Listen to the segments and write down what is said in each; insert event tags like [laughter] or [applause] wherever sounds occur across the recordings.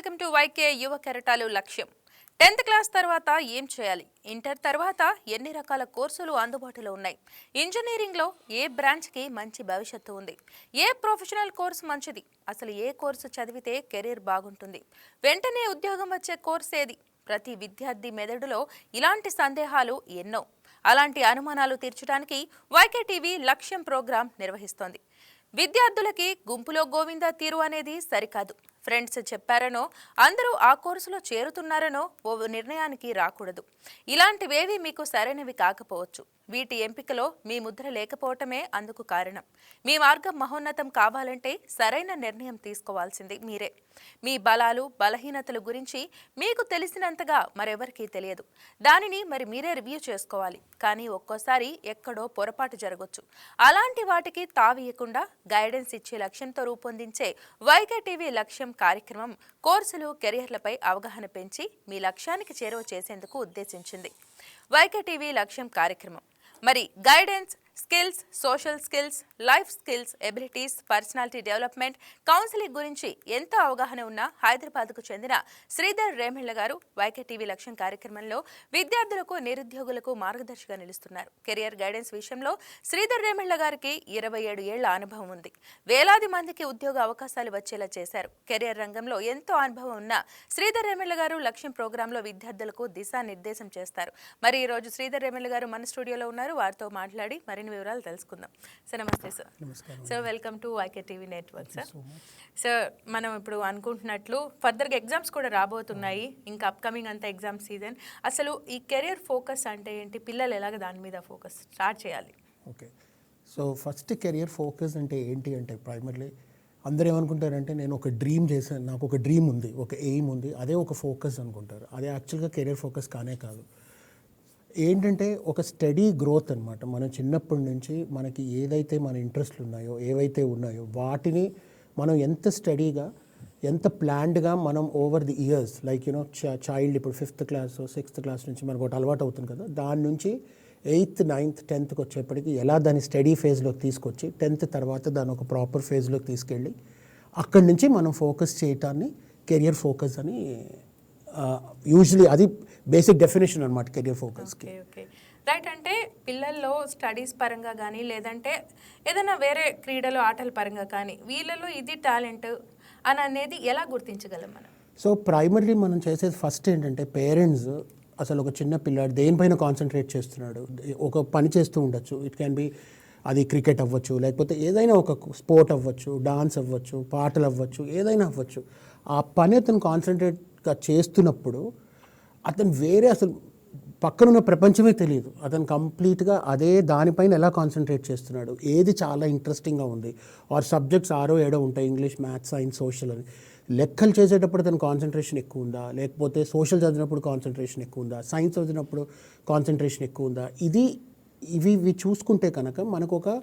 Welcome to YK యువ కెరటాలు లక్ష్యం. టెన్త్ క్లాస్ తర్వాత ఏం చేయాలి? ఇంటర్ తర్వాత ఎన్ని రకాల కోర్సులు అందుబాటులో ఉన్నాయి? ఇంజనీరింగ్లో ఏ బ్రాంచ్కి మంచి భవిష్యత్తు ఉంది? ఏ ప్రొఫెషనల్ కోర్సు మంచిది? అసలు ఏ కోర్సు చదివితే కెరీర్ బాగుంటుంది? వెంటనే ఉద్యోగం వచ్చే కోర్సు ఏది? ప్రతి విద్యార్థి మెదడులో ఇలాంటి సందేహాలు ఎన్నో. అలాంటి అనుమానాలు తీర్చడానికి వైకే టీవీ లక్ష్యం ప్రోగ్రాం నిర్వహిస్తోంది. విద్యార్థులకి గుంపులో గోవింద తీరు అనేది సరికాదు. ఫ్రెండ్స్ చెప్పారనో అందరూ ఆ కోర్సులో చేరుతున్నారనో ఓ నిర్ణయానికి రాకూడదు. ఇలాంటివేవి మీకు సరైనవి కాకపోవచ్చు. వీటి ఎంపికలో మీ ముద్ర లేకపోవటమే అందుకు కారణం. మీ మార్గం మహోన్నతం కావాలంటే సరైన నిర్ణయం తీసుకోవాల్సింది మీరే. మీ బలాలు బలహీనతల గురించి మీకు తెలిసినంతగా మరెవరికీ తెలియదు. దానిని మరి మీరే రివ్యూ చేసుకోవాలి. కానీ ఒక్కోసారి ఎక్కడో పొరపాటు జరగొచ్చు. అలాంటి వాటికి తావీయకుండా గైడెన్స్ ఇచ్చే లక్ష్యంతో రూపొందించే వైకే టీవీ లక్ష్యం కార్యక్రమం కోర్సులు కెరియర్లపై అవగాహన పెంచి మీ లక్ష్యానికి చేరువ చేసేందుకు ఉద్దేశించింది. వైకే టీవీ లక్ష్యం కార్యక్రమం. మరి guidance skills social skills life skills abilities personality development counselling గురించి ఎంతో అవగాహన ఉన్న హైదరాబాద్కు చెందిన శ్రీధర్ రేమిళ్ళ గారు వైకే టీవీ లక్ష్యం కార్యక్రమంలో విద్యార్థులకు నిరుద్యోగులకు మార్గదర్శిగా నిలుస్తున్నారు. కెరియర్ గైడెన్స్ విషయంలో శ్రీధర్ రేమిళ్ళ గారికి ఇరవై ఏడు ఏళ్ళ అనుభవం ఉంది. వేలాది మందికి ఉద్యోగ అవకాశాలు వచ్చేలా చేశారు. కెరియర్ రంగంలో ఎంతో అనుభవం ఉన్న శ్రీధర్ రేమిళ్ళ గారు లక్ష్యం ప్రోగ్రాంలో విద్యార్థులకు దిశానిర్దేశం చేస్తారు. మరి ఈ రోజు శ్రీధర్ రేమిళ్ళ గారు మన స్టూడియోలో ఉన్నారు. వారితో మాట్లాడి మరిన్ని వివరాలు తెలుసుకుందాం. సార్ నమస్తే sir. Sir welcome to YK TV network sir. Sir మనం ఇప్పుడు అనుకుంటున్నట్లు ఫర్దర్గా ఎగ్జామ్స్ కూడా రాబోతున్నాయి. ఇంకా అప్కమింగ్ అంతా ఎగ్జామ్ సీజన్. అసలు ఈ కెరియర్ ఫోకస్ అంటే ఏంటి? పిల్లలు ఎలాగ దాని మీద ఫోకస్ స్టార్ట్ చేయాలి? Okay. So first career focus అంటే ఏంటి అంటే ప్రైమర్లీ అందరూ ఏమనుకుంటారంటే నేను ఒక డ్రీమ్ చేశాను నాకు ఒక డ్రీమ్ ఉంది ఒక ఎయిమ్ ఉంది అదే ఒక ఫోకస్ అనుకుంటారు. అదే యాక్చువల్గా కెరియర్ ఫోకస్ కానే కాదు. ఏంటంటే ఒక స్టడీ గ్రోత్ అనమాట మనం చిన్నప్పటి నుంచి మనకి ఏదైతే మన ఇంట్రెస్ట్లు ఉన్నాయో ఏవైతే ఉన్నాయో వాటిని మనం ఎంత స్టడీగా ఎంత ప్లాన్డ్గా మనం over the years like you know child ఇప్పుడు ఫిఫ్త్ క్లాస్ సిక్స్త్ క్లాస్ నుంచి మనకు ఒకటి అలవాటు అవుతుంది కదా దాని నుంచి ఎయిత్ నైన్త్ టెన్త్కి వచ్చేప్పటికి ఎలా దాన్ని స్టడీ ఫేజ్లోకి తీసుకొచ్చి టెన్త్ తర్వాత దాని ఒక ప్రాపర్ ఫేజ్లోకి తీసుకెళ్ళి అక్కడి నుంచి మనం ఫోకస్ చేయటాన్ని కెరియర్ ఫోకస్ అని యూజువలీ అది బేసిక్ డెఫినేషన్ అనమాట కెరియర్ ఫోకస్కి ఓకే రైట్ అంటే పిల్లల్లో స్టడీస్ పరంగా కానీ లేదంటే ఏదైనా వేరే క్రీడలు ఆటల పరంగా కానీ వీళ్ళలో ఇది టాలెంట్ అని అనేది ఎలా గుర్తించగలం మనం? సో ప్రైమర్లీ మనం చేసేది ఫస్ట్ ఏంటంటే పేరెంట్స్ అసలు ఒక చిన్న పిల్లాడు దేనిపైన కాన్సన్ట్రేట్ చేస్తున్నాడు? ఒక పని చేస్తూ ఉండొచ్చు. ఇట్ క్యాన్ బి అది క్రికెట్ అవ్వచ్చు లేకపోతే ఏదైనా ఒక స్పోర్ట్ అవ్వచ్చు డాన్స్ అవ్వచ్చు పాటలు అవ్వచ్చు ఏదైనా అవ్వచ్చు. ఆ పని అతను కాన్సన్ట్రేట్గా చేస్తున్నప్పుడు అతను వేరే అసలు పక్కనున్న ప్రపంచమే తెలియదు. అతను కంప్లీట్గా అదే దానిపైన ఎలా కాన్సన్ట్రేట్ చేస్తున్నాడు? ఏది చాలా ఇంట్రెస్టింగ్గా ఉంది? ఆర్ సబ్జెక్ట్స్ ఆరో ఏడో ఉంటాయి ఇంగ్లీష్ మ్యాథ్స్ సైన్స్ సోషల్ అని. లెక్కలు చేసేటప్పుడు అతను కాన్సన్ట్రేషన్ ఎక్కువ ఉందా? లేకపోతే సోషల్ చదివినప్పుడు కాన్సన్ట్రేషన్ ఎక్కువ ఉందా? సైన్స్ చదివినప్పుడు కాన్సన్ట్రేషన్ ఎక్కువ ఉందా? ఇది ఇవి ఇవి చూసుకుంటే కనుక మనకు ఒక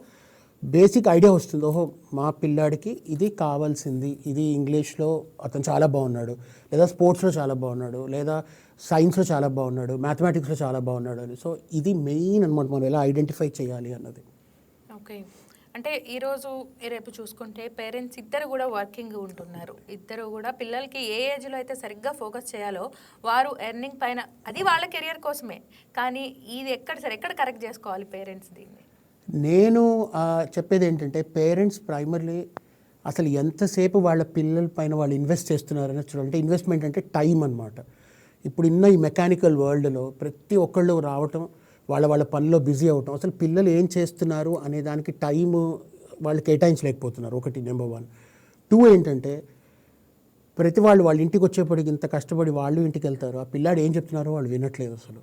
బేసిక్ ఐడియా వస్తుంది. ఓహో మా పిల్లాడికి ఇది కావాల్సింది. ఇది ఇంగ్లీష్లో అతను చాలా బాగున్నాడు. లేదా స్పోర్ట్స్లో చాలా బాగున్నాడు. లేదా సైన్స్లో చాలా బాగున్నాడు మ్యాథమెటిక్స్లో చాలా బాగున్నాడు అని. సో ఇది మెయిన్ అనమాట మనం ఎలా ఐడెంటిఫై చేయాలి అన్నది. ఓకే. అంటే ఈరోజు రేపు చూసుకుంటే పేరెంట్స్ ఇద్దరు కూడా వర్కింగ్ ఉంటున్నారు. ఇద్దరు కూడా పిల్లలకి ఏ ఏజ్లో అయితే సరిగ్గా ఫోకస్ చేయాలో వారు ఎర్నింగ్ పైన అది వాళ్ళ కెరియర్ కోసమే. కానీ ఇది ఎక్కడ సరే ఎక్కడ కరెక్ట్ చేసుకోవాలి పేరెంట్స్ దీన్ని? నేను చెప్పేది ఏంటంటే పేరెంట్స్ ప్రైమర్లీ అసలు ఎంతసేపు వాళ్ళ పిల్లల పైన వాళ్ళు ఇన్వెస్ట్ చేస్తున్నారని చూడాలంటే ఇన్వెస్ట్మెంట్ అంటే టైం అనమాట ఇప్పుడు ఇన్న ఈ మెకానికల్ వరల్డ్లో ప్రతి ఒక్కళ్ళు రావటం వాళ్ళ వాళ్ళ పనిలో బిజీ అవటం అసలు పిల్లలు ఏం చేస్తున్నారు అనే దానికి టైం వాళ్ళు కేటాయించలేకపోతున్నారు. ఒకటి నెంబర్ వన్ టూ ఏంటంటే ప్రతి వాళ్ళు వాళ్ళ ఇంటికి వచ్చేప్పటికి ఇంత కష్టపడి వాళ్ళు ఇంటికి వెళ్తారు. ఆ పిల్లాడు ఏం చెప్తున్నారో వాళ్ళు వినట్లేదు అసలు.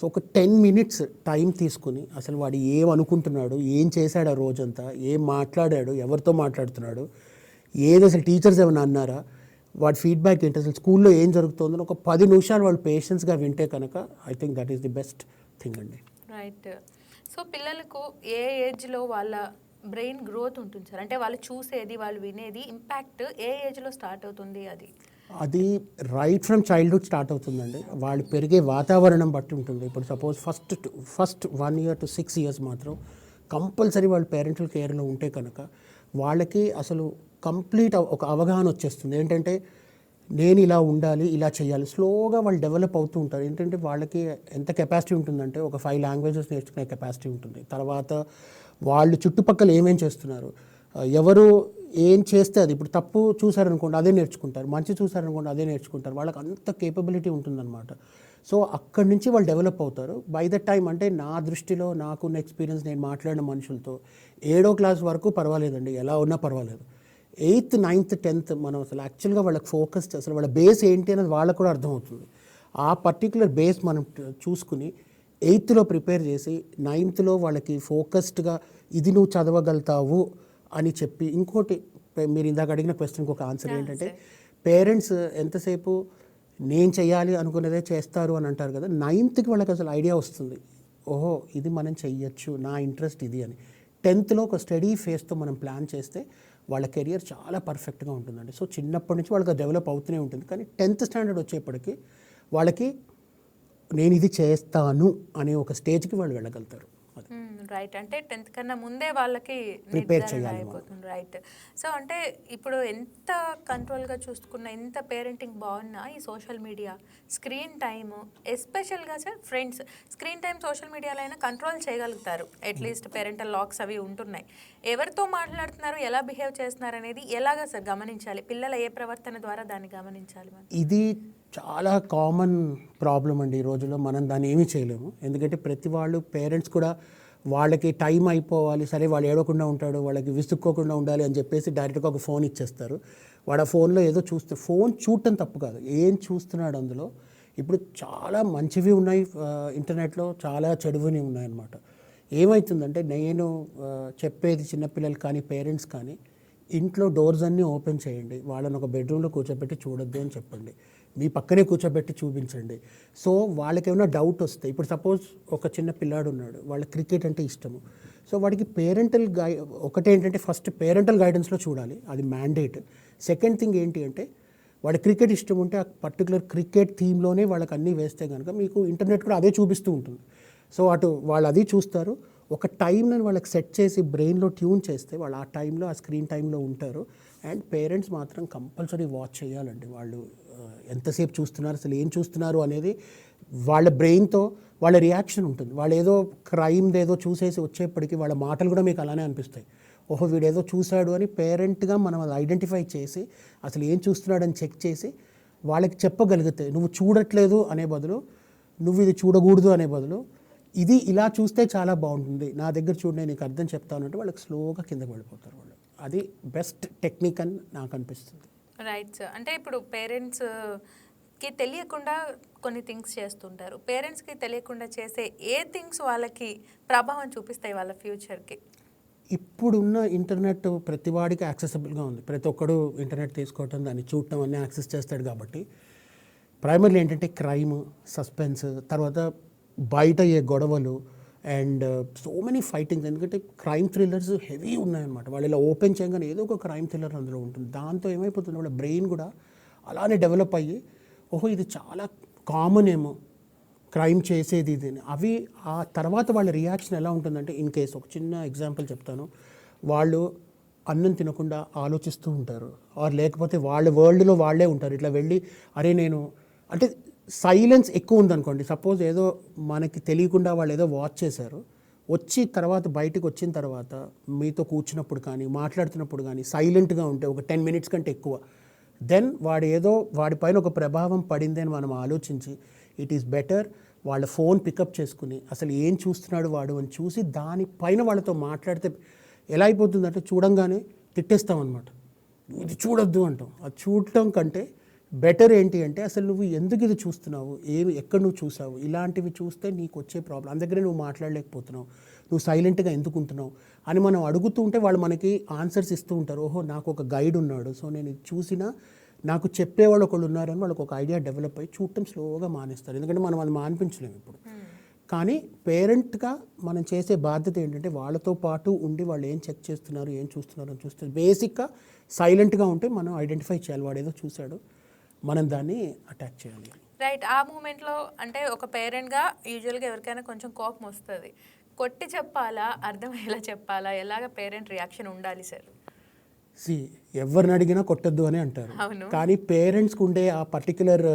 సో ఒక టెన్ మినిట్స్ టైం తీసుకుని అసలు వాడు ఏం అనుకుంటున్నాడు ఏం చేశాడు ఆ రోజంతా ఏం మాట్లాడాడు ఎవరితో మాట్లాడుతున్నాడు ఏది అసలు టీచర్స్ ఏమైనా అన్నారా? వాడి ఫీడ్బ్యాక్ ఏంటి? అసలు స్కూల్లో ఏం జరుగుతుందో ఒక పది నిమిషాలు వాళ్ళు పేషెన్స్గా వింటే కనుక I think that is the best thing అండి. రైట్ సో పిల్లలకు ఏ ఏజ్లో వాళ్ళ బ్రెయిన్ గ్రోత్ ఉంటుంది సార్? అంటే వాళ్ళు చూసేది వాళ్ళు వినేది ఇంపాక్ట్ ఏ ఏజ్లో స్టార్ట్ అవుతుంది అది? అది రైట్ ఫ్రమ్ చైల్డ్హుడ్ స్టార్ట్ అవుతుందండి. వాళ్ళు పెరిగే వాతావరణం బట్టి ఉంటుంది. ఇప్పుడు suppose first first one year to six years మాత్రం కంపల్సరీ వాళ్ళు పేరెంటల్ కేర్లో ఉంటే కనుక వాళ్ళకి అసలు కంప్లీట్ ఒక అవగాహన వచ్చేస్తుంది. ఏంటంటే నేను ఇలా ఉండాలి ఇలా చేయాలి. స్లోగా వాళ్ళు డెవలప్ అవుతూ ఉంటారు. ఏంటంటే వాళ్ళకి ఎంత కెపాసిటీ ఉంటుందంటే ఒక ఫైవ్ లాంగ్వేజెస్ నేర్చుకునే కెపాసిటీ ఉంటుంది. తర్వాత వాళ్ళు చుట్టుపక్కల ఏమేం చేస్తున్నారు? ఎవరు ఏం చేస్తే అది ఇప్పుడు తప్పు చూసారనుకోండి అదే నేర్చుకుంటారు. మంచి చూసారనుకోండి అదే నేర్చుకుంటారు. వాళ్ళకి అంత కేపబిలిటీ ఉంటుందన్నమాట. సో అక్కడి నుంచి వాళ్ళు డెవలప్ అవుతారు. బై ద టైం అంటే నా దృష్టిలో నాకున్న ఎక్స్పీరియన్స్ నేను మాట్లాడిన మనుషులతో ఏడో క్లాస్ వరకు పర్వాలేదండి. ఎలా ఉన్నా పర్వాలేదు. ఎయిత్ నైన్త్ టెన్త్ మనం అసలు యాక్చువల్గా వాళ్ళకి ఫోకస్ అసలు వాళ్ళ బేస్ ఏంటి అనేది వాళ్ళకు కూడా అర్థమవుతుంది. ఆ పర్టికులర్ బేస్ మనం చూసుకుని ఎయిత్లో ప్రిపేర్ చేసి నైన్త్లో వాళ్ళకి ఫోకస్డ్గా ఇది నువ్వు చదవగలుగుతావు అని చెప్పి ఇంకోటి మీరు ఇందాక అడిగిన క్వశ్చన్కి ఒక ఆన్సర్ ఏంటంటే పేరెంట్స్ ఎంతసేపు నేను చేయాలి అనుకున్నదే చేస్తారు అని అంటారు కదా నైన్త్కి వాళ్ళకి అసలు ఐడియా వస్తుంది. ఓహో ఇది మనం చెయ్యొచ్చు నా ఇంట్రెస్ట్ ఇది అని. టెన్త్లో ఒక స్టడీ ఫేస్తో మనం ప్లాన్ చేస్తే వాళ్ళ కెరియర్ చాలా పర్ఫెక్ట్గా ఉంటుందండి. సో చిన్నప్పటి నుంచి వాళ్ళకి డెవలప్ అవుతూనే ఉంటుంది. కానీ టెన్త్ స్టాండర్డ్ వచ్చేప్పటికి వాళ్ళకి నేను ఇది చేస్తాను అనే ఒక స్టేజ్కి వాళ్ళు వెళ్ళగలుగుతారు. రైట్ అంటే టెన్త్ కన్నా ముందే వాళ్ళకి నిర్ధారణ చేయాలి అయిపోతుంది రైట్ సో అంటే ఇప్పుడు ఎంత కంట్రోల్గా చూసుకున్న ఎంత పేరెంటింగ్ బాగున్నా ఈ సోషల్ మీడియా స్క్రీన్ టైమ్ ఎస్పెషల్గా sir friends screen time social మీడియాలో అయినా కంట్రోల్ చేయగలుగుతారు. అట్లీస్ట్ పేరెంటల్ లాక్స్ అవి ఉంటున్నాయి. ఎవరితో మాట్లాడుతున్నారు ఎలా బిహేవ్ చేస్తున్నారు అనేది ఎలాగా సార్ గమనించాలి? పిల్లల ఏ ప్రవర్తన ద్వారా దాన్ని గమనించాలి మనం? ఇది చాలా కామన్ ప్రాబ్లం అండి ఈ రోజుల్లో. మనం దాన్ని ఏమీ చేయలేము. ఎందుకంటే ప్రతి వాళ్ళు పేరెంట్స్ కూడా వాళ్ళకి టైం అయిపోవాలి సరే వాళ్ళు ఏడవకుండా ఉంటాడు వాళ్ళకి విసుక్కోకుండా ఉండాలి అని చెప్పేసి డైరెక్ట్గా ఒక ఫోన్ ఇచ్చేస్తారు. వాడు ఆ ఫోన్లో ఏదో చూస్తే ఫోన్ చూడటం తప్పు కాదు. ఏం చూస్తున్నాడు అందులో? ఇప్పుడు చాలా మంచివి ఉన్నాయి ఇంటర్నెట్లో చాలా చెడువుని ఉన్నాయన్నమాట. ఏమవుతుందంటే నేను చెప్పేది చిన్నపిల్లలు కానీ పేరెంట్స్ కానీ ఇంట్లో డోర్స్ అన్నీ ఓపెన్ చేయండి వాళ్ళని ఒక బెడ్రూమ్లో కూర్చోబెట్టి చూడొద్దు అని చెప్పండి. మీ పక్కనే కూర్చోబెట్టి చూపించండి. సో వాళ్ళకి ఏమైనా డౌట్ వస్తే ఇప్పుడు సపోజ్ ఒక చిన్న పిల్లాడు ఉన్నాడు వాళ్ళ క్రికెట్ అంటే ఇష్టము. సో వాడికి పేరెంటల్ గై ఒకటేంటంటే ఫస్ట్ పేరెంటల్ గైడెన్స్లో చూడాలి అది మ్యాండేట్ సెకండ్ థింగ్ ఏంటి అంటే వాడి క్రికెట్ ఇష్టం ఉంటే ఆ పర్టికులర్ క్రికెట్ థీమ్లోనే వాళ్ళకి అన్నీ వేస్తే కనుక మీకు ఇంటర్నెట్ కూడా అదే చూపిస్తూ ఉంటుంది. సో అటు వాళ్ళు అది చూస్తారు. ఒక టైంని వాళ్ళకి సెట్ చేసి బ్రెయిన్లో ట్యూన్ చేస్తే వాళ్ళు ఆ టైంలో ఆ స్క్రీన్ టైంలో ఉంటారు. అండ్ పేరెంట్స్ మాత్రం కంపల్సరీ వాచ్ చేయాలండి వాళ్ళు. ఎంతసేపు చూస్తున్నారు అసలు ఏం చూస్తున్నారు అనేది వాళ్ళ బ్రెయిన్తో వాళ్ళ రియాక్షన్ ఉంటుంది. వాళ్ళు ఏదో క్రైమ్ది ఏదో చూసేసి వచ్చేప్పటికి వాళ్ళ మాటలు కూడా మీకు అలానే అనిపిస్తాయి. ఓహో వీడు ఏదో చూశాడు అని పేరెంట్గా మనం అది ఐడెంటిఫై చేసి అసలు ఏం చూస్తున్నాడని చెక్ చేసి వాళ్ళకి చెప్పగలిగితే నువ్వు చూడట్లేదు అనే బదులు నువ్వు ఇది చూడకూడదు అనే బదులు ఇది ఇలా చూస్తే చాలా బాగుంటుంది. నా దగ్గర చూడు నేను నీకు అర్థం చెప్తానంటే వాళ్ళకి స్లోగా కిందకి వెళ్ళిపోతారు వాళ్ళు. అది బెస్ట్ టెక్నిక్ అని నాకు అనిపిస్తుంది. రైట్ సార్ అంటే ఇప్పుడు పేరెంట్స్కి తెలియకుండా కొన్ని థింగ్స్ చేస్తుంటారు. పేరెంట్స్కి తెలియకుండా చేసే ఏ థింగ్స్ వాళ్ళకి ప్రభావం చూపిస్తాయి వాళ్ళ ఫ్యూచర్కి ఇప్పుడున్న ఇంటర్నెట్ ప్రతి వాడికి యాక్సెసిబుల్గా ఉంది. ప్రతి ఒక్కడు ఇంటర్నెట్ తీసుకోవటం దాన్ని చూడటం అన్నీ యాక్సెస్ చేస్తాడు కాబట్టి. ప్రైమర్లీ ఏంటంటే క్రైమ్ సస్పెన్స్ తర్వాత బయట అయ్యే గొడవలు అండ్ సో మెనీ ఫైటింగ్స్ ఎందుకంటే క్రైమ్ థ్రిల్లర్స్ హెవీ ఉన్నాయన్నమాట. వాళ్ళు ఇలా ఓపెన్ చేయగానే ఏదో ఒక క్రైమ్ థ్రిల్లర్ అందులో ఉంటుంది. దాంతో ఏమైపోతుంది? వాళ్ళ బ్రెయిన్ కూడా అలానే డెవలప్ అయ్యి ఓహో ఇది చాలా కామన్ ఏమో. క్రైమ్ చేసేది ఇది అని. అవి ఆ తర్వాత వాళ్ళ రియాక్షన్ ఎలా ఉంటుందంటే ఇన్ కేస్ ఒక చిన్న ఎగ్జాంపుల్ చెప్తాను. వాళ్ళు అన్నం తినకుండా ఆలోచిస్తూ ఉంటారు. ఆర్ లేకపోతే వాళ్ళ వరల్డ్లో వాళ్ళే ఉంటారు. ఇట్లా వెళ్ళి అరే నేను అంటే సైలెన్స్ ఎక్కువ ఉందనుకోండి. సపోజ్ ఏదో మనకి తెలియకుండా వాళ్ళు ఏదో వాచ్ చేశారు. వచ్చి తర్వాత బయటకు వచ్చిన తర్వాత మీతో కూర్చున్నప్పుడు కానీ మాట్లాడుతున్నప్పుడు కానీ సైలెంట్గా ఉంటే ఒక టెన్ మినిట్స్ కంటే ఎక్కువ. దెన్ వాడు ఏదో వాడిపైన ఒక ప్రభావం పడింది అని మనం ఆలోచించి ఇట్ ఈస్ బెటర్ వాళ్ళ ఫోన్ పికప్ చేసుకుని అసలు ఏం చూస్తున్నాడు వాడు అని చూసి దానిపైన వాళ్ళతో మాట్లాడితే ఎలా అయిపోతుందంటే చూడంగానే తిట్టేస్తాం అనమాట ఇది చూడొద్దు అంటాం. అది చూడటం కంటే బెటర్ ఏంటి అంటే అసలు నువ్వు ఎందుకు ఇది చూస్తున్నావు? ఏమి ఎక్కడ నువ్వు చూసావు? ఇలాంటివి చూస్తే నీకు వచ్చే ప్రాబ్లం అందుకనే నువ్వు మాట్లాడలేకపోతున్నావు. నువ్వు సైలెంట్గా ఎందుకు ఉంటున్నావు? అని మనం అడుగుతూ ఉంటే వాళ్ళు మనకి ఆన్సర్స్ ఇస్తూ ఉంటారు. ఓహో నాకు ఒక గైడ్ ఉన్నాడు. సో నేను ఇది చూసినా నాకు చెప్పేవాళ్ళు ఒకళ్ళు ఉన్నారని వాళ్ళకి ఒక ఐడియా డెవలప్ అయ్యి చూడటం స్లోగా మానేస్తారు. ఎందుకంటే మనం అది మానిపించలేము ఇప్పుడు. కానీ పేరెంట్గా మనం చేసే బాధ్యత ఏంటంటే వాళ్ళతో పాటు ఉండి వాళ్ళు ఏం చెక్ చేస్తున్నారు ఏం చూస్తున్నారు అని చూస్తే బేసిక్గా సైలెంట్గా ఉంటే మనం ఐడెంటిఫై చేయాలి. వాడు ఏదో చూశాడు. మనం దాన్ని అటాక్ చేయాలి. రైట్ ఆ మూమెంట్లో అంటే ఒక పేరెంట్గా యూజువల్గా ఎవరికైనా కొంచెం కోపం వస్తుంది. కొట్టి చెప్పాలా? అర్థమయ్యేలా చెప్పాలా? ఎలాగ పేరెంట్ రియాక్షన్ ఉండాలి సార్? సి ఎవరిని అడిగినా కొట్టద్దు అని అంటారు. కానీ పేరెంట్స్కి ఉండే ఆ పర్టికులర్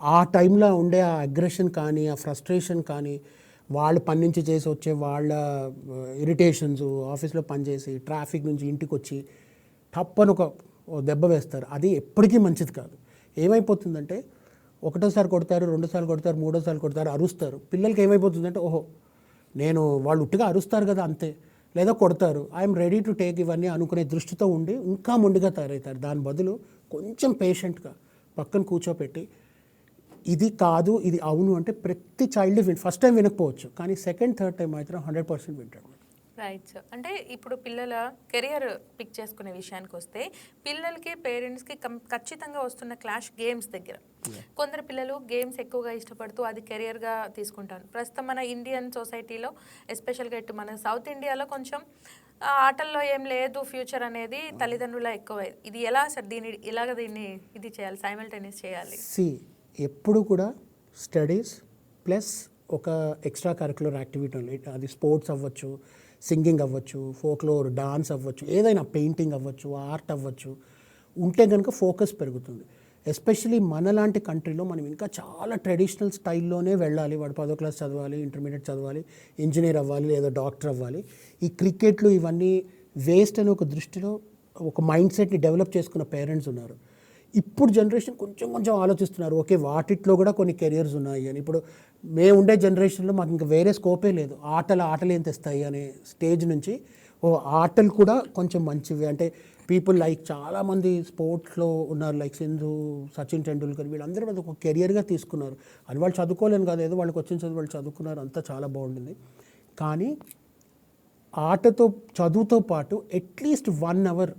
ఆ టైంలో ఉండే ఆ అగ్రెషన్ కానీ ఆ ఫ్రస్ట్రేషన్ కానీ వాళ్ళు పని నుంచి చేసి వచ్చే వాళ్ళ ఇరిటేషన్స్ ఆఫీస్లో పనిచేసి ట్రాఫిక్ నుంచి ఇంటికి వచ్చి తప్పని ఒక దెబ్బ వేస్తారు. అది ఎప్పటికీ మంచిది కాదు. ఏమైపోతుందంటే ఒకటోసారి కొడతారు రెండోసారి కొడతారు మూడోసారి కొడతారు అరుస్తారు. పిల్లలకి ఏమైపోతుందంటే ఓహో నేను వాళ్ళు ఉట్టిగా అరుస్తారు కదా అంతే. లేదా కొడతారు ఐఎమ్ రెడీ టు టేక్ ఇవన్నీ అనుకునే దృష్టితో ఉండి ఇంకా మొండిగా తయారవుతారు. దాని బదులు కొంచెం పేషెంట్గా పక్కన కూర్చోపెట్టి ఇది కాదు ఇది అవును అంటే ప్రతి చైల్డ్ విన్ ఫస్ట్ టైం వినకపోవచ్చు. కానీ సెకండ్ థర్డ్ టైం మాత్రం హండ్రెడ్ పర్సెంట్ వింటాడు. రైట్ అంటే ఇప్పుడు పిల్లల కెరియర్ పిక్ చేసుకునే విషయానికి వస్తే పిల్లలకి పేరెంట్స్కి కం- ఖచ్చితంగా వస్తున్న క్లాష్ గేమ్స్ దగ్గర. కొందరు పిల్లలు గేమ్స్ ఎక్కువగా ఇష్టపడుతూ అది కెరియర్గా తీసుకుంటారు. ప్రస్తుతం మన ఇండియన్ సొసైటీలో ఎస్పెషల్గా ఇటు మన సౌత్ ఇండియాలో కొంచెం ఆటల్లో ఏం లేదు ఫ్యూచర్ అనేది తల్లిదండ్రుల ఎక్కువ ఇది ఎలా సార్ దీన్ని ఇలాగ దీన్ని ఇది చేయాలి సైమల్టేనియస్ చేయాలి? సి ఎప్పుడు కూడా స్టడీస్ ప్లస్ ఒక ఎక్స్ట్రా కరికులర్ యాక్టివిటీ ఉంది అది స్పోర్ట్స్ అవ్వచ్చు సింగింగ్ అవ్వచ్చు ఫోక్లోర్ డాన్స్ అవ్వచ్చు ఏదైనా పెయింటింగ్ అవ్వచ్చు ఆర్ట్ అవ్వచ్చు ఉంటే కనుక ఫోకస్ పెరుగుతుంది. ఎస్పెషలీ మనలాంటి కంట్రీలో మనం ఇంకా చాలా ట్రెడిషనల్ స్టైల్లోనే వెళ్ళాలి. వాడు పదో క్లాస్ చదవాలి ఇంటర్మీడియట్ చదవాలి ఇంజనీర్ అవ్వాలి లేదా డాక్టర్ అవ్వాలి. ఈ క్రికెట్లు ఇవన్నీ వేస్ట్ అనే ఒక దృష్టిలో ఒక మైండ్ సెట్ని డెవలప్ చేసుకున్న పేరెంట్స్ ఉన్నారు. ఇప్పుడు జనరేషన్ కొంచెం కొంచెం ఆలోచిస్తున్నారు. ఓకే వాటిట్లో కూడా కొన్ని కెరియర్స్ ఉన్నాయి అని. ఇప్పుడు మేము ఉండే జనరేషన్లో మాకు ఇంకా వేరే స్కోపే లేదు. ఆటలు ఆటలు ఏం తెస్తాయి అనే స్టేజ్ నుంచి ఓ ఆటలు కూడా కొంచెం మంచివి. అంటే పీపుల్ లైక్ చాలామంది స్పోర్ట్స్లో ఉన్నారు లైక్ సింధు సచిన్ టెండూల్కర్ వీళ్ళందరూ అది ఒక కెరియర్గా తీసుకున్నారు. అది వాళ్ళు చదువుకోలేను కాదు. ఏదో వాళ్ళకి వచ్చిన చదువు వాళ్ళు చదువుకున్నారు. అంతా చాలా బాగుంటుంది. కానీ ఆటతో చదువుతో పాటు అట్లీస్ట్ వన్ అవర్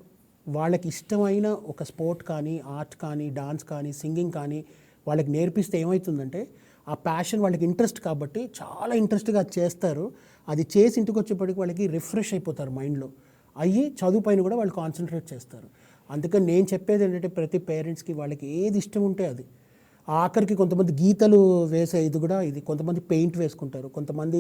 వాళ్ళకి ఇష్టమైన ఒక స్పోర్ట్ కానీ ఆర్ట్ కానీ డాన్స్ కానీ సింగింగ్ కానీ వాళ్ళకి నేర్పిస్తే ఏమవుతుందంటే ఆ ప్యాషన్ వాళ్ళకి ఇంట్రెస్ట్ కాబట్టి చాలా ఇంట్రెస్ట్గా అది చేస్తారు. అది చేసి ఇంటికి వచ్చేప్పటికి వాళ్ళకి రిఫ్రెష్ అయిపోతారు మైండ్లో. అయ్యి చదువు పైన కూడా వాళ్ళు కాన్సన్ట్రేట్ చేస్తారు. అందుకని నేను చెప్పేది ఏంటంటే ప్రతి పేరెంట్స్కి వాళ్ళకి ఏది ఇష్టం ఉంటే అది. ఆఖరికి కొంతమంది గీతలు వేసే ఇది కూడా ఇది. కొంతమంది పెయింట్ వేసుకుంటారు. కొంతమంది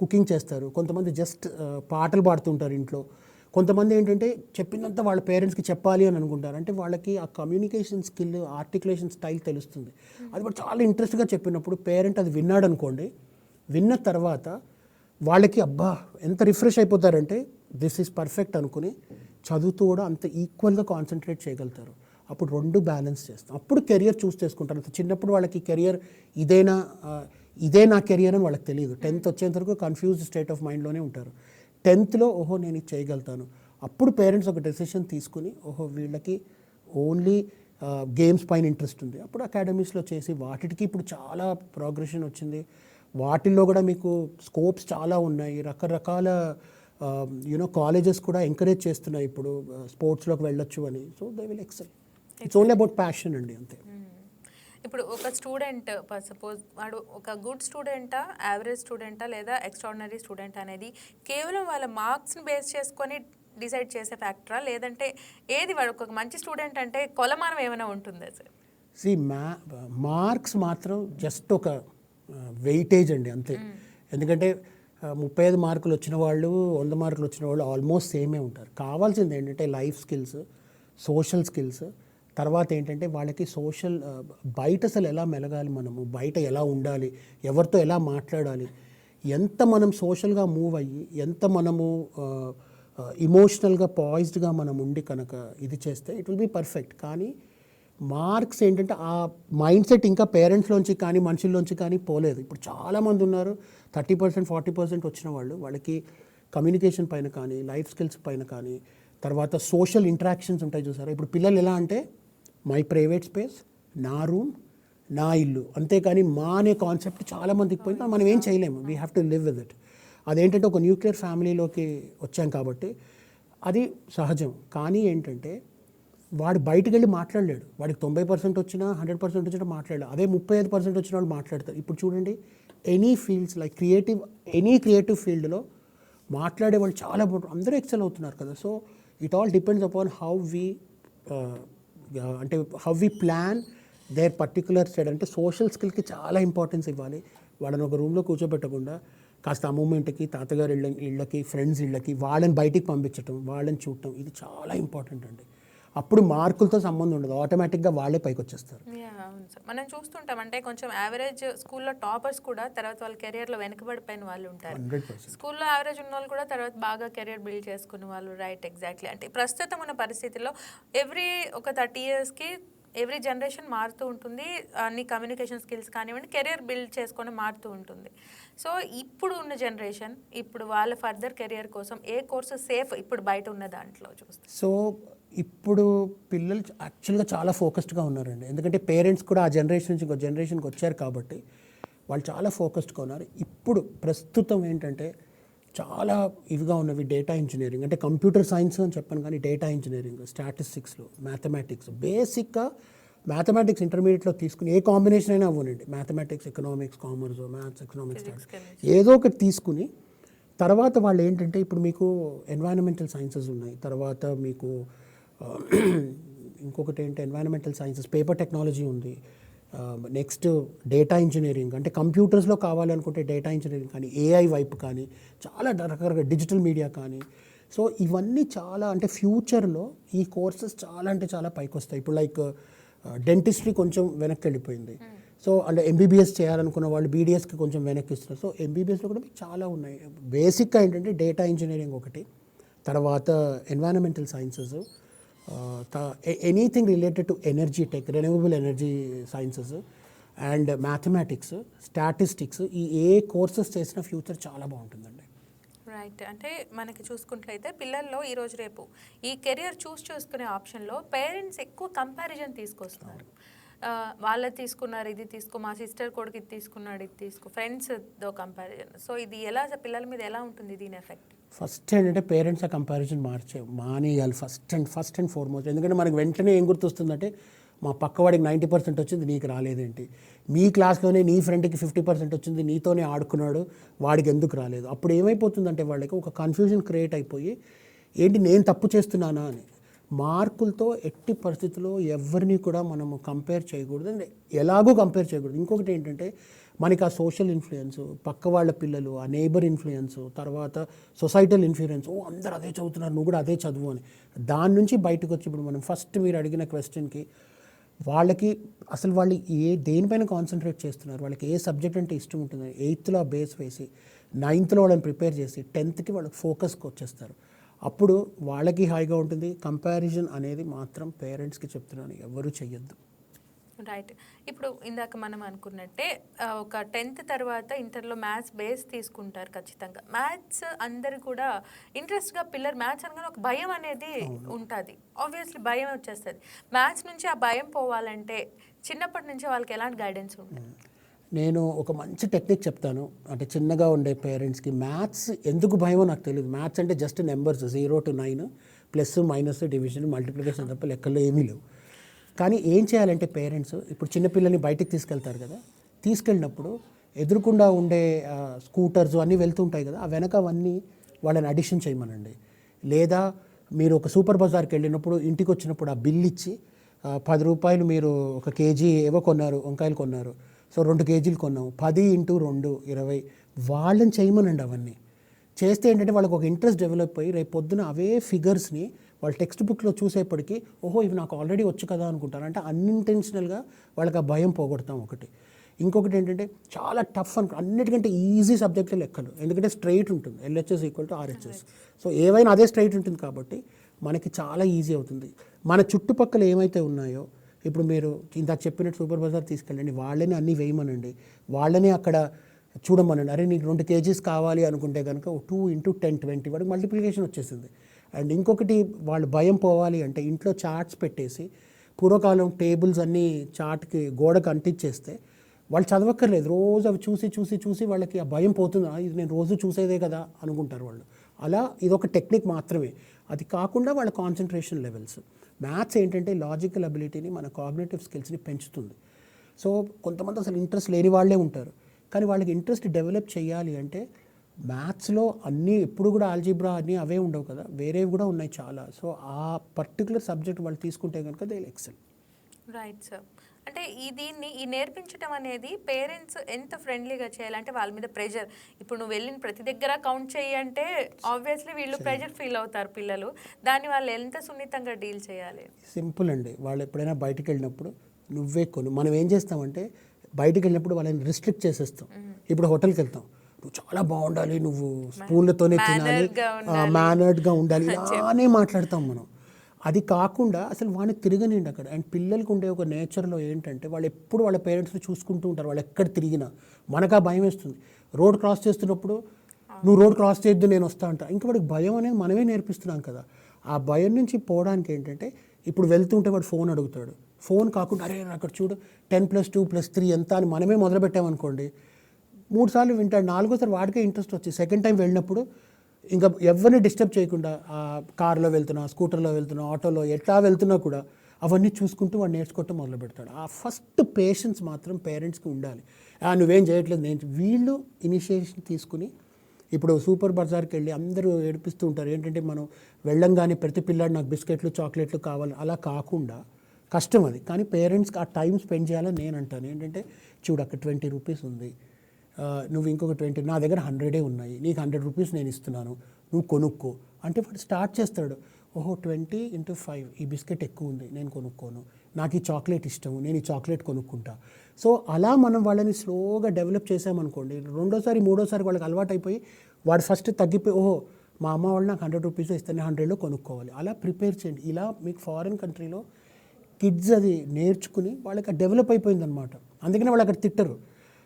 కుకింగ్ చేస్తారు. కొంతమంది జస్ట్ పాటలు పాడుతుంటారు ఇంట్లో. కొంతమంది ఏంటంటే చెప్పినంత వాళ్ళ పేరెంట్స్కి చెప్పాలి అని అనుకుంటారు. అంటే వాళ్ళకి ఆ కమ్యూనికేషన్ స్కిల్ ఆర్టికులేషన్ స్టైల్ తెలుస్తుంది. అది కూడా చాలా ఇంట్రెస్ట్గా చెప్పినప్పుడు పేరెంట్ అది విన్నాడు అనుకోండి విన్న తర్వాత వాళ్ళకి అబ్బా ఎంత రిఫ్రెష్ అయిపోతారంటే దిస్ ఈజ్ పర్ఫెక్ట్ అనుకుని చదువుతూ కూడా అంత ఈక్వల్గా కాన్సన్ట్రేట్ చేయగలుగుతారు. అప్పుడు రెండు బ్యాలెన్స్ చేస్తాం. అప్పుడు కెరియర్ చూస్ చేసుకుంటారు. చిన్నప్పుడు వాళ్ళకి కెరియర్ ఇదేనా ఇదే నా కెరియర్ అని వాళ్ళకి తెలియదు. టెన్త్ వచ్చేంత వరకు కన్ఫ్యూజ్డ్ స్టేట్ ఆఫ్ మైండ్లోనే ఉంటారు. టెన్త్లో ఓహో నేను ఇది చేయగలుగుతాను. అప్పుడు పేరెంట్స్ ఒక డెసిషన్ తీసుకుని ఓహో వీళ్ళకి ఓన్లీ గేమ్స్ పైన ఇంట్రెస్ట్ ఉంది. అప్పుడు అకాడమీస్లో చేసి వాటికి ఇప్పుడు చాలా ప్రోగ్రెషన్ వచ్చింది. వాటిల్లో కూడా మీకు స్కోప్స్ చాలా ఉన్నాయి. రకరకాల యూనో కాలేజెస్ కూడా ఎంకరేజ్ చేస్తున్నాయి ఇప్పుడు స్పోర్ట్స్లోకి వెళ్ళొచ్చు అని. So they will excel it's only about passion అండి అంతే. ఇప్పుడు ఒక స్టూడెంట్ సపోజ్ వాడు ఒక గుడ్ స్టూడెంటా యావరేజ్ స్టూడెంటా లేదా ఎక్స్ట్రాడినరీ స్టూడెంట్ అనేది కేవలం వాళ్ళ మార్క్స్ని బేస్ చేసుకొని డిసైడ్ చేసే ఫ్యాక్టరా? లేదంటే ఏది వాడు ఒక మంచి స్టూడెంట్ అంటే కొలమానం ఏమైనా ఉంటుందా సార్? సి మ్యా మార్క్స్ మాత్రం జస్ట్ ఒక వెయిటేజ్ అండి అంతే. ఎందుకంటే ముప్పై ఐదు మార్కులు వచ్చిన వాళ్ళు వంద మార్కులు వచ్చిన వాళ్ళు ఆల్మోస్ట్ సేమే ఉంటారు. కావాల్సింది ఏంటంటే లైఫ్ స్కిల్స్ సోషల్ స్కిల్స్ తర్వాత ఏంటంటే వాళ్ళకి సోషల్ బయట అసలు ఎలా మెలగాలి మనము? బయట ఎలా ఉండాలి? ఎవరితో ఎలా మాట్లాడాలి? ఎంత మనం సోషల్గా మూవ్ అయ్యి ఎంత మనము ఇమోషనల్గా పాయిజ్డ్గా మనం ఉండి కనుక ఇది చేస్తే ఇట్ విల్ బి పర్ఫెక్ట్ కానీ మార్క్స్ ఏంటంటే ఆ మైండ్ సెట్ ఇంకా పేరెంట్స్లోంచి కానీ మనుషుల్లోంచి కానీ పోలేదు. ఇప్పుడు చాలామంది ఉన్నారు థర్టీ పర్సెంట్ ఫార్టీ పర్సెంట్ వచ్చిన వాళ్ళు వాళ్ళకి కమ్యూనికేషన్ పైన కానీ లైఫ్ స్కిల్స్ పైన కానీ తర్వాత సోషల్ ఇంటరాక్షన్స్ ఉంటాయి చూసారా? ఇప్పుడు పిల్లలు ఎలా అంటే మై ప్రైవేట్ స్పేస్ నా రూమ్ నా ఇల్లు. అంతేకాని మా అనే కాన్సెప్ట్ చాలామందికి పోయింది. మనం ఏం చేయలేము. We have to live with it అదేంటంటే ఒక న్యూక్లియర్ ఫ్యామిలీలోకి వచ్చాం కాబట్టి అది సహజం. కానీ ఏంటంటే వాడు బయటకు వెళ్ళి మాట్లాడలేడు. వాడికి తొంభై పర్సెంట్ వచ్చినా హండ్రెడ్ పర్సెంట్ వచ్చినా మాట్లాడలేదు అదే ముప్పై ఐదు పర్సెంట్ వచ్చిన వాళ్ళు మాట్లాడతారు. ఇప్పుడు చూడండి any fields like creative any creative ఫీల్డ్లో మాట్లాడే వాళ్ళు చాలా అందరూ ఎక్సెల్ అవుతున్నారు కదా. So it all depends upon how we అంటే how we plan their particular state అంటే సోషల్ స్కిల్కి చాలా ఇంపార్టెన్స్ ఇవ్వాలి. వాళ్ళని ఒక రూమ్లో కూర్చోబెట్టకుండా కాస్త అమ్మూమెంట్కి తాతగారు ఇళ్ళ ఇళ్ళకి ఫ్రెండ్స్ ఇళ్ళకి వాళ్ళని బయటికి పంపించటం వాళ్ళని చూడటం ఇది చాలా ఇంపార్టెంట్ అండి. అప్పుడు మార్కులతో సంబంధం ఉండదు. ఆటోమేటిక్గా వాళ్ళే పైకి వచ్చేస్తారు సార్. మనం చూస్తుంటాం అంటే కొంచెం యావరేజ్ స్కూల్లో టాపర్స్ కూడా తర్వాత వాళ్ళ కెరియర్లో వెనుకబడిపోయిన వాళ్ళు ఉంటారు. స్కూల్లో యావరేజ్ ఉన్న వాళ్ళు కూడా తర్వాత బాగా కెరియర్ బిల్డ్ చేసుకున్న వాళ్ళు రైట్ ఎగ్జాక్ట్లీ అంటే ప్రస్తుతం ఉన్న పరిస్థితుల్లో ఎవ్రీ ఒక థర్టీ ఇయర్స్కి ఎవ్రీ జనరేషన్ మారుతూ ఉంటుంది. అన్ని కమ్యూనికేషన్ స్కిల్స్ కానివ్వండి కెరియర్ బిల్డ్ చేసుకొని మారుతూ ఉంటుంది. సో ఇప్పుడు ఉన్న జనరేషన్ ఇప్పుడు వాళ్ళ ఫర్దర్ కెరియర్ కోసం ఏ కోర్సు సేఫ్ ఇప్పుడు బయట ఉన్న దాంట్లో చూస్తే? సో ఇప్పుడు పిల్లలు యాక్చువల్గా చాలా ఫోకస్డ్గా ఉన్నారండి. ఎందుకంటే పేరెంట్స్ కూడా ఆ జనరేషన్ నుంచి ఇంకో జనరేషన్కి వచ్చారు కాబట్టి వాళ్ళు చాలా ఫోకస్డ్గా ఉన్నారు. ఇప్పుడు ప్రస్తుతం ఏంటంటే చాలా ఇవిగా ఉన్నవి డేటా ఇంజనీరింగ్ అంటే కంప్యూటర్ సైన్స్ అని చెప్పాను కానీ డేటా ఇంజనీరింగ్ స్టాటిస్టిక్స్లో మ్యాథమెటిక్స్. బేసిక్గా మ్యాథమెటిక్స్ ఇంటర్మీడియట్లో తీసుకుని ఏ కాంబినేషన్ అయినా అవ్వనండి. Mathematics economics commerce maths economics ఏదో ఒకటి తీసుకుని తర్వాత వాళ్ళు ఏంటంటే ఇప్పుడు మీకు ఎన్వైరన్మెంటల్ సైన్సెస్ ఉన్నాయి. తర్వాత మీకు ఇంకొకటి ఏంటి? ఎన్వైరన్మెంటల్ సైన్సెస్ పేపర్ టెక్నాలజీ ఉంది. నెక్స్ట్ డేటా ఇంజనీరింగ్ అంటే కంప్యూటర్స్లో కావాలనుకుంటే డేటా ఇంజనీరింగ్ కానీ ఏఐ వైపు కానీ చాలా రకరకాల డిజిటల్ మీడియా కానీ. సో ఇవన్నీ చాలా అంటే ఫ్యూచర్లో ఈ కోర్సెస్ చాలా అంటే చాలా పైకి వస్తాయి ఇప్పుడు లైక్ డెంటిస్ట్రీ కొంచెం వెనక్కి వెళ్ళిపోయింది. సో అంటే ఎంబీబీఎస్ చేయాలనుకున్న వాళ్ళు బీడీఎస్కి కొంచెం వెనక్కి ఇస్తున్నారు. సో ఎంబీబీఎస్లో కూడా మీకు చాలా ఉన్నాయి. బేసిక్గా ఏంటంటే డేటా ఇంజనీరింగ్ ఒకటి. తర్వాత environmental sciences anything related to energy tech renewable energy sciences and mathematics statistics ఈ ఏ కోర్సెస్ చేసిన ఫ్యూచర్ చాలా బాగుంటుందండి. రైట్ అంటే మనకి చూసుకున్నట్లయితే పిల్లల్లో ఈరోజు రేపు ఈ కెరియర్ చూస్ చేసుకునే ఆప్షన్లో పేరెంట్స్ ఎక్కువ కంపారిజన్ తీసుకొస్తున్నారు. వాళ్ళు వాళ్ళది తీసుకున్నారు ఇది తీసుకో మా సిస్టర్ కొడుకు ఇది తీసుకున్నాడు ఇది తీసుకో ఫ్రెండ్స్ దో కంపారిజన్ సో ఇది ఎలా పిల్లల మీద ఎలా ఉంటుంది దీని ఎఫెక్ట్ ఫస్ట్ ఏంటంటే పేరెంట్స్ ఆ కంపారిజన్ మార్చే మానేయాలి first and first and foremost ఎందుకంటే మనకి వెంటనే ఏం గుర్తొస్తుందంటే మా పక్కవాడికి నైంటీ పర్సెంట్ వచ్చింది నీకు రాలేదేంటి. మీ క్లాస్లోనే నీ ఫ్రెండ్కి ఫిఫ్టీ పర్సెంట్ వచ్చింది నీతోనే ఆడుకున్నాడు వాడికి ఎందుకు రాలేదు. అప్పుడు ఏమైపోతుందంటే వాళ్ళకి ఒక కన్ఫ్యూజన్ క్రియేట్ అయిపోయి ఏంటి నేను తప్పు చేస్తున్నానా? అని. మార్కులతో ఎట్టి పరిస్థితుల్లో ఎవరిని కూడా మనము కంపేర్ చేయకూడదు అండ్ ఎలాగో కంపేర్ చేయకూడదు. ఇంకొకటి ఏంటంటే మనకి ఆ సోషల్ ఇన్ఫ్లుయెన్స్ పక్క వాళ్ళ పిల్లలు ఆ నేబర్ ఇన్ఫ్లుయెన్స్ తర్వాత సొసైటల్ ఇన్ఫ్లుయెన్స్ ఓ అందరు అదే చదువుతున్నారు నువ్వు కూడా అదే చదువు అని. దాని నుంచి బయటకు వచ్చి ఇప్పుడు మనం ఫస్ట్ మీరు అడిగిన క్వశ్చన్కి వాళ్ళకి అసలు వాళ్ళు ఏ దేనిపైన కాన్సన్ట్రేట్ చేస్తున్నారు? వాళ్ళకి ఏ సబ్జెక్ట్ అంటే ఇష్టం ఉంటుంది ఎయిత్లో ఆ బేస్ వేసి నైన్త్లో వాళ్ళని ప్రిపేర్ చేసి టెన్త్కి వాళ్ళకి ఫోకస్కి వచ్చేస్తారు. అప్పుడు వాళ్ళకి హాయిగా ఉంటుంది. కంపారిజన్ అనేది మాత్రం పేరెంట్స్కి చెప్తున్నాను. ఎవరు చెయ్యొద్దు. రైట్ ఇప్పుడు ఇందాక మనం అనుకున్నట్టే ఒక టెన్త్ తర్వాత ఇంటర్లో మ్యాథ్స్ బేస్ తీసుకుంటారు ఖచ్చితంగా. మ్యాథ్స్ అందరు కూడా ఇంట్రెస్ట్గా పిల్లలు మ్యాథ్స్ అనగానే ఒక భయం అనేది ఉంటుంది. ఆబ్వియస్లీ భయం వచ్చేస్తుంది. మ్యాథ్స్ నుంచి ఆ భయం పోవాలంటే చిన్నప్పటి నుంచి వాళ్ళకి ఎలాంటి గైడెన్స్ ఉంటుంది? నేను ఒక మంచి టెక్నిక్ చెప్తాను. అంటే చిన్నగా ఉండే పేరెంట్స్కి మ్యాథ్స్ ఎందుకు భయమో నాకు తెలియదు మ్యాథ్స్ అంటే just numbers zero to nine plus minus division multiplication తప్ప లెక్కల్లో ఏమీ లేవు. కానీ ఏం చేయాలంటే పేరెంట్స్ ఇప్పుడు చిన్నపిల్లల్ని బయటికి తీసుకెళ్తారు కదా తీసుకెళ్ళినప్పుడు ఎదురుకుండా ఉండే స్కూటర్స్ అన్నీ వెళ్తుంటాయి కదా ఆ వెనక అవన్నీ వాళ్ళని అడిషన్ చేయమనండి. లేదా మీరు ఒక సూపర్ బజార్కి వెళ్ళినప్పుడు ఇంటికి వచ్చినప్పుడు ఆ బిల్ ఇచ్చి పది రూపాయలు మీరు ఒక కేజీ ఏవో కొన్నారు వంకాయలు కొన్నారు. సో రెండు కేజీలు కొన్నాం పది ఇంటూ రెండు ఇరవై. వాళ్ళని చేయమనండి అవన్నీ. చేస్తే ఏంటంటే వాళ్ళకి ఒక ఇంట్రెస్ట్ డెవలప్ అయ్యి రేపు పొద్దున అవే ఫిగర్స్ని వాళ్ళ టెక్స్ట్ బుక్లో చూసేప్పటికీ ఓహో ఇవి నాకు ఆల్రెడీ వచ్చు కదా అనుకుంటారు. అంటే అన్ఇంటెన్షనల్గా వాళ్ళకి ఆ భయం పోగొడతాం ఒకటి. ఇంకొకటి ఏంటంటే చాలా టఫ్ అనుకో అన్నిటికంటే ఈజీ సబ్జెక్టులు లెక్కలు. ఎందుకంటే స్ట్రైట్ ఉంటుంది. LHS equal to RHS. So ఏవైనా అదే స్ట్రైట్ ఉంటుంది కాబట్టి మనకి చాలా ఈజీ అవుతుంది. మన చుట్టుపక్కల ఏమైతే ఉన్నాయో ఇప్పుడు మీరు ఇందాక చెప్పినట్టు సూపర్ బజార్ తీసుకెళ్ళండి వాళ్ళని అన్నీ వేయమనండి. వాళ్ళని అక్కడ చూడమనండి. అరే నీకు రెండు కేజీస్ కావాలి అనుకుంటే కనుక టూ ఇంటూ టెన్ ట్వంటీ వాడికి మల్టిప్లికేషన్ వచ్చేసింది. అండ్ ఇంకొకటి వాళ్ళు భయం పోవాలి అంటే ఇంట్లో చార్ట్స్ పెట్టేసి పూర్వకాలం టేబుల్స్ అన్నీ చార్ట్కి గోడకు అంటించేస్తే వాళ్ళు చదవక్కర్లేదు. రోజు అవి చూసి చూసి చూసి వాళ్ళకి ఆ భయం పోతుందా? ఇది నేను రోజు చూసేదే కదా అనుకుంటారు వాళ్ళు. అలా ఇదొక టెక్నిక్ మాత్రమే. అది కాకుండా వాళ్ళ కాన్సన్ట్రేషన్ లెవెల్స్ మ్యాథ్స్ ఏంటంటే లాజికల్ అబిలిటీని మన కాగ్నేటివ్ స్కిల్స్ని పెంచుతుంది. సో కొంతమంది అసలు ఇంట్రెస్ట్ లేని వాళ్ళే ఉంటారు. కానీ వాళ్ళకి ఇంట్రెస్ట్ డెవలప్ చేయాలి అంటే మ్యాథ్స్లో అన్నీ ఎప్పుడు కూడా ఆల్జీబ్రా అన్నీ అవే ఉండవు కదా. వేరేవి కూడా ఉన్నాయి చాలా. సో ఆ పర్టికులర్ సబ్జెక్ట్ వాళ్ళు తీసుకుంటే కనుక దే ఎక్సెల్ రైట్ సార్ అంటే ఈ దీన్ని ఈ నేర్పించడం అనేది పేరెంట్స్ ఎంత ఫ్రెండ్లీగా చేయాలి? అంటే వాళ్ళ మీద ప్రెషర్. ఇప్పుడు నువ్వు వెళ్ళిన ప్రతి దగ్గర కౌంట్ చేయి అంటే ఆబ్వియస్లీ వీళ్ళు ప్రెషర్ ఫీల్ అవుతారు పిల్లలు. దాన్ని వాళ్ళు ఎంత సున్నితంగా డీల్ చేయాలి? సింపుల్ అండి. వాళ్ళు ఎప్పుడైనా బయటికి వెళ్ళినప్పుడు నువ్వే కొను. మనం ఏం చేస్తామంటే బయటికి వెళ్ళినప్పుడు వాళ్ళని రిస్ట్రిక్ట్ చేసేస్తాం. ఇప్పుడు హోటల్కి వెళ్తాం. నువ్వు చాలా బాగుండాలి. నువ్వు స్పూన్లతోనే తినాలి. మేనర్డ్గా ఉండాలి. [laughs] ఇలానే మాట్లాడతాం మనం. అది కాకుండా అసలు వాడిని తిరగనిండి అక్కడ. అండ్ పిల్లలకు ఉండే ఒక నేచర్లో ఏంటంటే వాళ్ళు ఎప్పుడు వాళ్ళ పేరెంట్స్ని చూసుకుంటూ ఉంటారు. వాళ్ళు ఎక్కడ తిరిగినా మనకు ఆ భయం వేస్తుంది. రోడ్ క్రాస్ చేస్తున్నప్పుడు నువ్వు రోడ్ క్రాస్ చేయొద్దు నేను వస్తా అంట. ఇంకా వాడికి భయం అనేది మనమే నేర్పిస్తున్నాం కదా. ఆ భయం నుంచి పోవడానికి ఏంటంటే ఇప్పుడు వెళ్తుంటే వాడు ఫోన్ అడుగుతాడు. ఫోన్ కాకుండా అరే అక్కడ చూడు ten plus two plus three ఎంత అని మనమే మొదలుపెట్టామనుకోండి మూడు సార్లు వింటాడు. నాలుగోసారి వాడికే ఇంట్రెస్ట్ వచ్చి సెకండ్ టైం వెళ్ళినప్పుడు ఇంకా ఎవరిని డిస్టర్బ్ చేయకుండా ఆ కార్లో వెళ్తున్నా స్కూటర్లో వెళ్తున్నా ఆటోలో ఎట్లా వెళ్తున్నా కూడా అవన్నీ చూసుకుంటూ వాడు నేర్చుకోవటం మొదలు పెడతాడు ఆ ఫస్ట్ పేషెన్స్ మాత్రం పేరెంట్స్కి ఉండాలి. "ఆ, నువ్వేం చేయట్లేదు నేను వీళ్ళు ఇనిషియేషన్ తీసుకుని ఇప్పుడు సూపర్ బజార్కి వెళ్ళి అందరూ ఏడిపిస్తూ ఉంటారు. ఏంటంటే మనం వెళ్ళంగానే ప్రతి పిల్లాడు నాకు బిస్కెట్లు చాక్లెట్లు కావాలి. అలా కాకుండా కష్టం అది. కానీ పేరెంట్స్కి ఆ టైం స్పెండ్ చేయాలని నేను అంటాను. ఏంటంటే చూడు అక్కడ ట్వంటీ రూపీస్ ఉంది. నువ్వు ఇంకొక ట్వంటీ నా దగ్గర హండ్రెడే ఉన్నాయి నీకు హండ్రెడ్ రూపీస్ నేను ఇస్తున్నాను నువ్వు కొనుక్కో. అంటే వాడు స్టార్ట్ చేస్తాడు ఓహో ట్వంటీ ఇంటూ ఫైవ్ ఈ బిస్కెట్ ఎక్కువ ఉంది నేను కొనుక్కోను నాకు ఈ చాక్లెట్ ఇష్టం నేను ఈ చాక్లెట్ కొనుక్కుంటా. సో అలా మనం వాళ్ళని స్లోగా డెవలప్ చేసామనుకోండి రెండోసారి మూడోసారి వాళ్ళకి అలవాటు అయిపోయి వాడు ఫస్ట్ తగ్గిపోయి ఓహో మా అమ్మ వాళ్ళు నాకు హండ్రెడ్ రూపీస్ ఇస్తే నేను హండ్రెడ్లో కొనుక్కోవాలి. అలా ప్రిపేర్ చేయండి. ఇలా మీకు ఫారిన్ కంట్రీలో కిడ్స్ అది నేర్చుకుని వాళ్ళకి డెవలప్ అయిపోయింది అనమాట అందుకనే వాళ్ళు అక్కడ తిట్టరు.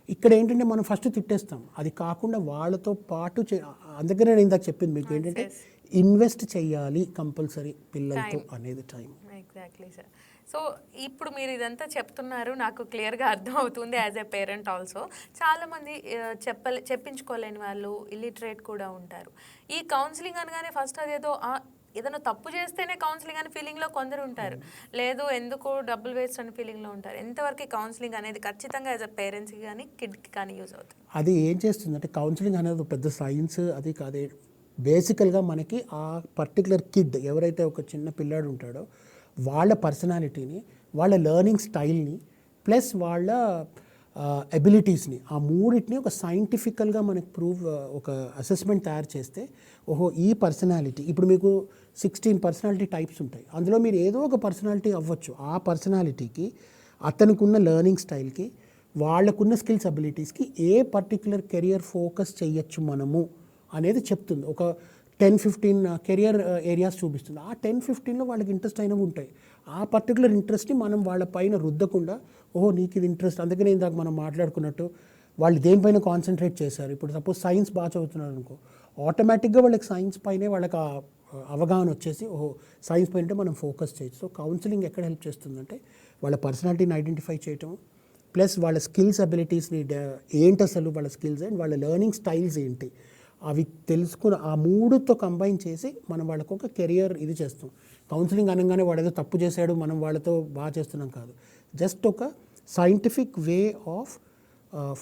ఇక్కడ ఏంటంటే మనం ఫస్ట్ తిట్టేస్తాం. అది కాకుండా వాళ్ళతో పాటు చే అందుకనే నేను ఇందాక చెప్పింది మీకు ఏంటంటే ఇన్వెస్ట్ చేయాలి కంపల్సరీ పిల్లలతో అనేది టైం ఎగ్జాక్ట్లీ సార్ సో ఇప్పుడు మీరు ఇదంతా చెప్తున్నారు నాకు క్లియర్గా అర్థం అవుతుంది యాజ్ ఎ పేరెంట్ ఆల్సో చాలామంది చెప్పలే చెప్పించుకోలేని వాళ్ళు ఇల్లిటరేట్ కూడా ఉంటారు. ఈ కౌన్సిలింగ్ అనగానే ఫస్ట్ అదేదో "ఆ, ఏదైనా తప్పు చేస్తేనే కౌన్సిలింగ్ అనే ఫీలింగ్లో కొందరు ఉంటారు. లేదు ఎందుకు డబ్బులు వేస్ట్ అనే ఫీలింగ్లో ఉంటారు. ఎంతవరకు కౌన్సిలింగ్ అనేది ఖచ్చితంగా యాజ్ అ పేరెంట్స్కి కానీ కిడ్కి కానీ యూజ్ అవుతుంది. అది ఏం చేస్తుందంటే కౌన్సిలింగ్ అనేది పెద్ద సైన్స్ అది కాదే. బేసికల్గా మనకి ఆ పర్టికులర్ కిడ్ ఎవరైతే ఒక చిన్న పిల్లాడు ఉంటాడో వాళ్ళ పర్సనాలిటీని వాళ్ళ లెర్నింగ్ స్టైల్ని ప్లస్ వాళ్ళ ఎబిలిటీస్ని ఆ మూడింటిని ఒక సైంటిఫికల్గా మనకి ప్రూవ్ ఒక అసెస్మెంట్ తయారు చేస్తే ఓహో ఈ పర్సనాలిటీ ఇప్పుడు మీకు సిక్స్టీన్ పర్సనాలిటీ టైప్స్ ఉంటాయి. అందులో మీరు ఏదో ఒక పర్సనాలిటీ అవ్వచ్చు. ఆ పర్సనాలిటీకి అతనికి లెర్నింగ్ స్టైల్కి వాళ్ళకున్న స్కిల్స్ అబిలిటీస్కి ఏ పర్టికులర్ కెరియర్ ఫోకస్ చేయొచ్చు మనము అనేది చెప్తుంది. ఒక టెన్ ఫిఫ్టీన్ కెరియర్ ఏరియాస్ చూపిస్తుంది. ఆ టెన్ ఫిఫ్టీన్లో వాళ్ళకి ఇంట్రెస్ట్ అయినవి ఉంటాయి. ఆ పర్టికులర్ ఇంట్రెస్ట్ని మనం వాళ్ళ పైన రుద్దకుండా ఓహో నీకు ఇది ఇంట్రెస్ట్ అందుకనే ఇందాక మనం మాట్లాడుకున్నట్టు వాళ్ళు దేనిపైన కాన్సన్ట్రేట్ చేశారు. ఇప్పుడు సపోజ్ సైన్స్ బాగా చదువుతున్నారు అనుకో ఆటోమేటిక్గా వాళ్ళకి సైన్స్ పైనే వాళ్ళకి ఆ అవగాహన వచ్చేసి ఓహో సైన్స్ పైన మనం ఫోకస్ చేయొచ్చు. సో కౌన్సిలింగ్ ఎక్కడ హెల్ప్ చేస్తుందంటే వాళ్ళ పర్సనాలిటీని ఐడెంటిఫై చేయటం ప్లస్ వాళ్ళ స్కిల్స్ అబిలిటీస్ని ఏంటి అసలు వాళ్ళ స్కిల్స్ అండ్ వాళ్ళ లెర్నింగ్ స్టైల్స్ ఏంటి? అవి తెలుసుకుని ఆ మూడుతో కంబైన్ చేసి మనం వాళ్ళకు ఒక కెరియర్ ఇది చేస్తాం. కౌన్సిలింగ్ అనగానే వాడు ఏదో తప్పు చేశాడు మనం వాళ్ళతో బాగా చేస్తున్నాం కాదు. జస్ట్ ఒక scientific way of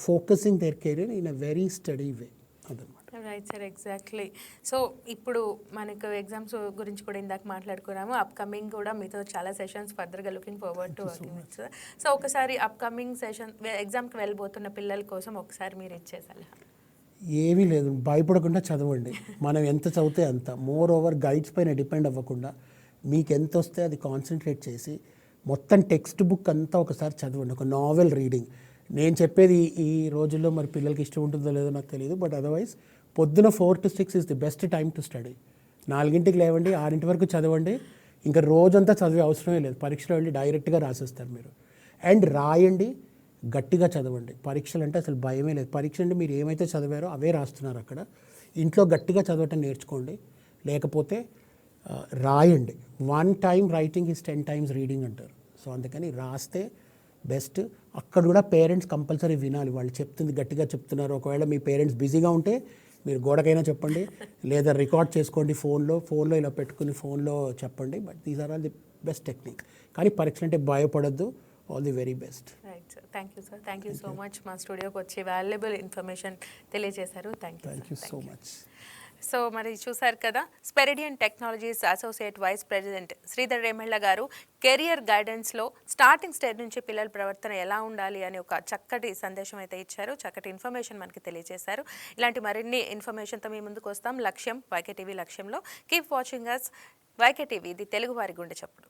focusing their career in a very steady way అదనమాట రైట్ సార్ ఎగ్జాక్ట్లీ సో ఇప్పుడు మనకు ఎగ్జామ్స్ గురించి కూడా ఇందాక మాట్లాడుకున్నాము. అప్కమింగ్ కూడా మీతో చాలా సెషన్స్ ఫర్దర్గా looking forward to working so ఒకసారి అప్కమింగ్ సెషన్ ఎగ్జామ్కి వెళ్ళబోతున్న పిల్లల కోసం ఒకసారి మీరు ఇచ్చే సలహా. ఏమీ లేదు. భయపడకుండా చదవండి. మనం ఎంత చదివితే అంత. మోర్ ఓవర్ గైడ్స్ పైన డిపెండ్ అవ్వకుండా మీకు ఎంత వస్తే అది కాన్సన్ట్రేట్ చేసి మొత్తం టెక్స్ట్ బుక్ అంతా ఒకసారి చదవండి ఒక నావెల్ రీడింగ్. నేను చెప్పేది ఈ- రోజుల్లో మరి పిల్లలకి ఇష్టం ఉంటుందో లేదో నాకు తెలియదు బట్ అదర్వైజ్ పొద్దున four to six is the best time to study నాలుగింటికి లేవండి ఆరింటి వరకు చదవండి. ఇంకా రోజంతా చదివే అవసరమే లేదు పరీక్షలో వెళ్ళి డైరెక్ట్గా రాసేస్తారు మీరు. అండ్ రాయండి గట్టిగా చదవండి. పరీక్షలు అంటే అసలు భయమే లేదు. పరీక్ష అంటే మీరు ఏమైతే చదివారో అవే రాస్తున్నారు అక్కడ. ఇంట్లో గట్టిగా చదవటం నేర్చుకోండి. లేకపోతే రాయండి. One time writing is ten times reading అంటారు. సో అందుకని రాస్తే బెస్ట్ అక్కడ కూడా పేరెంట్స్ కంపల్సరీ వినాలి. వాళ్ళు చెప్తుంది గట్టిగా చెప్తున్నారు. ఒకవేళ మీ పేరెంట్స్ బిజీగా ఉంటే మీరు గోడకైనా చెప్పండి. లేదా రికార్డ్ చేసుకోండి ఫోన్లో. ఫోన్లో ఇలా పెట్టుకుని ఫోన్లో చెప్పండి. But these are all the best technique కానీ పరీక్ష అంటే భయపడద్దు. All the very best right sir thank you sir thank you so much మా స్టూడియోకి వచ్చి వాల్యుబుల్ ఇన్ఫర్మేషన్ తెలియజేశారు. Thank you thank you so much so మరి చూశారు కదా Speridian technologies associate vice president Sridhar Remalla గారు కెరియర్ గైడెన్స్లో స్టార్టింగ్ స్టేజ్ నుంచి పిల్లల ప్రవర్తన ఎలా ఉండాలి అని ఒక చక్కటి సందేశం అయితే ఇచ్చారు. చక్కటి ఇన్ఫర్మేషన్ మనకి తెలియజేశారు. ఇలాంటి మరిన్ని ఇన్ఫర్మేషన్తో మీ ముందుకు వస్తాం. లక్ష్యం వైకే టీవీ లక్ష్యంలో. Keep watching us YK TV ఇది తెలుగు వారి గుండె చప్పుడు.